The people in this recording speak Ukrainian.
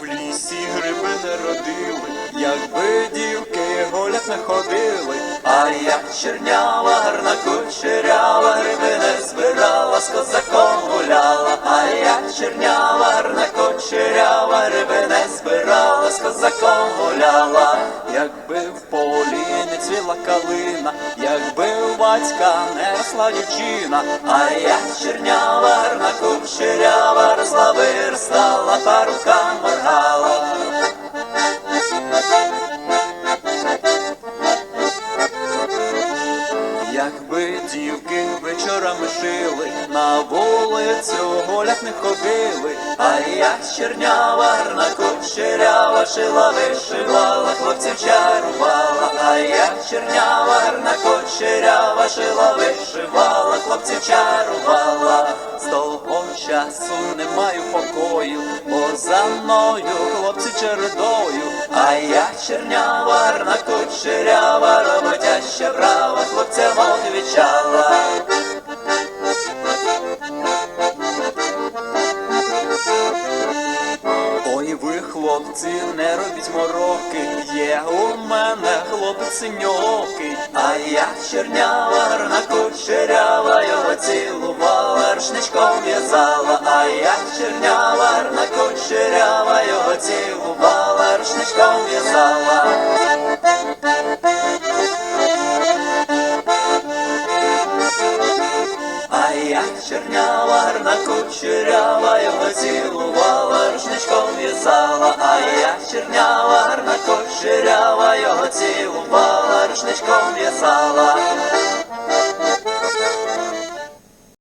В лісі гриби не родили, якби дівки голять не ходили, а я чернява, гарна кучерява, гриби не збирала, з козаком гуляла, а я чернява, гарна кучерява, гриби не збирала, з козаком гуляла, якби в полі не цвіла калина, якби у батька не росла дівчина, а я чернява, гарна кучерява, росла вирстала парука. Вечорами шили, на вулицю гулять не ходили, а я чернява, гарна кучерява, шила, вишивала, хлопців чарувала, а я чернява, гарна кучерява, шила, вишивала, хлопців чарувала. З часу не маю покою, бо за мною хлопці чередою, а я чернява, гарна кучерява, роботяща хлопці, не робіть мороки, є у мене хлопець синьокий, а я чернява, гарна кучерява, його цілувала, рушничком в'язала, а я чернява, гарна кучерява, його цілувала, рушничком в'язала. А я чернява, гарна кучерява, його цілувала, рушничком а я чернява, гарна коширява, його цілувала, рушничком в'язала.